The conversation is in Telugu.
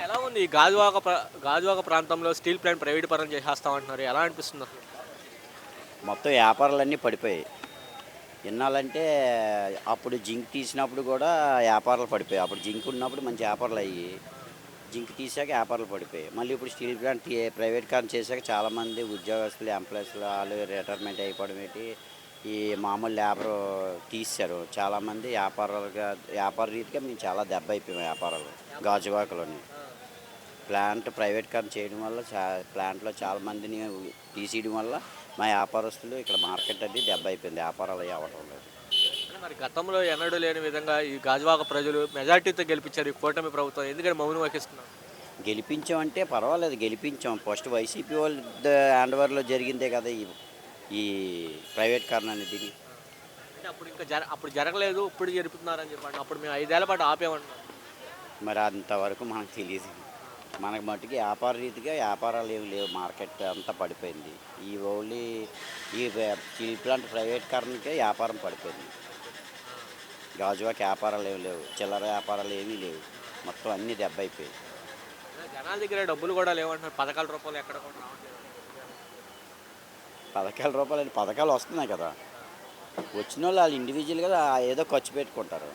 ఎలా ఉంది? గాజువాక గాజువాక ప్రాంతంలో స్టీల్ ప్లాంట్ ప్రైవేట్ పరం చేసేస్తామంటున్నారు. ఎలా అనిపిస్తుంది? మొత్తం వ్యాపారాలన్నీ పడిపోయాయి. ఇన్నాళ్ళంటే అప్పుడు జింక్ తీసినప్పుడు కూడా వ్యాపారాలు పడిపోయాయి. అప్పుడు జింక్ ఉన్నప్పుడు మంచి వ్యాపారాలు అయ్యి జింక్ తీసాక వ్యాపారాలు పడిపోయాయి. మళ్ళీ ఇప్పుడు స్టీల్ ప్లాంట్ తీ- ప్రైవేట్ కార్ చేశాక చాలామంది ఉద్యోగస్తులు ఎంప్లాయీస్లు వాళ్ళు రిటైర్మెంట్ అయిపోవడం ఏంటి? ఈ మామూలు లేబర్ తీశారు. చాలామంది వ్యాపారాలుగా వ్యాపార రీతిగా మేము చాలా దెబ్బ అయిపోయాం వ్యాపారాలు గాజువాకలోని. ప్లాంట్ ప్రైవేట్ కార్ చేయడం వల్ల చా ప్లాంట్లో చాలా మందిని తీసేయడం వల్ల మా వ్యాపారస్తులు ఇక్కడ మార్కెట్ అది దెబ్బ అయిపోయింది వ్యాపారాలు అవి అవ్వడం లేదు. మరి గతంలో ఎన్నడూ లేని విధంగా ఈ గాజువాక ప్రజలు మెజార్టీతో గెలిపించారు ఈ కూటమి ప్రభుత్వం. ఎందుకని మౌనం వహిస్తున్నారు? గెలిపించామంటే పర్వాలేదు. గెలిపించాం. ఫస్ట్ వైసీపీ వాళ్ళ హ్యాండ్ ఓవర్లో జరిగిందే కదా ఈ ఈ ప్రైవేట్ కార్ అనేది. అప్పుడు ఇంకా జర అప్పుడు జరగలేదు ఇప్పుడు జరుపుతున్నారని చెప్పండి. అప్పుడు మేము ఐదేళ్ళ పాటు ఆపేమన్నాం మరి అంతవరకు మనకు తెలియదు. మనకు మట్టుకు వ్యాపార రీతిగా వ్యాపారాలు ఏమి లేవు. మార్కెట్ అంతా పడిపోయింది. ఈ ఓన్లీ ఈ స్టీల్ ప్లాంట్ ప్రైవేట్ కారణకే వ్యాపారం పడిపోయింది. గాజువాకి వ్యాపారాలు ఏమి లేవు. చిల్లర వ్యాపారాలు ఏమీ లేవు. మొత్తం అన్నీ దెబ్బ అయిపోయాయి జనాల దగ్గర డబ్బులు కూడా లేవంటున్నారు. పథకాల రూపాయలు ఎక్కడ కూడా పథకాల రూపాయలు పథకాలు వస్తున్నాయి కదా. వచ్చిన వాళ్ళు వాళ్ళు ఇండివిజువల్గా ఏదో ఖర్చు పెట్టుకుంటారు.